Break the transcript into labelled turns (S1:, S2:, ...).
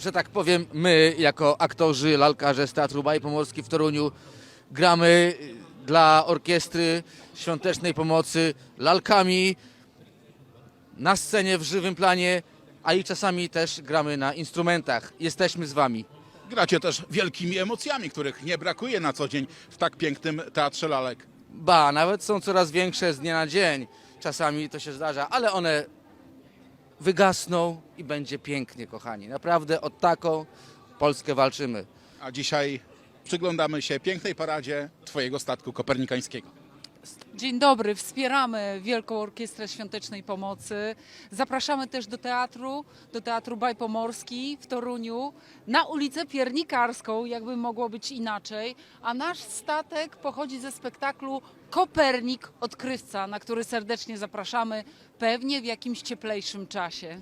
S1: że tak powiem, my jako aktorzy, lalkarze z Teatru Baj Pomorski w Toruniu gramy dla orkiestry świątecznej pomocy lalkami na scenie w żywym planie, a i czasami też gramy na instrumentach. Jesteśmy z wami.
S2: Gracie też wielkimi emocjami, których nie brakuje na co dzień w tak pięknym teatrze lalek.
S1: Ba, nawet są coraz większe z dnia na dzień. Czasami to się zdarza, ale one wygasną i będzie pięknie, kochani. Naprawdę o taką Polskę walczymy.
S2: A dzisiaj przyglądamy się pięknej paradzie Twojego statku kopernikańskiego.
S3: Dzień dobry, wspieramy Wielką Orkiestrę Świątecznej Pomocy. Zapraszamy też do teatru, do Teatru Baj Pomorski w Toruniu, na ulicę Piernikarską, jakby mogło być inaczej. A nasz statek pochodzi ze spektaklu Kopernik Odkrywca, na który serdecznie zapraszamy, pewnie w jakimś cieplejszym czasie.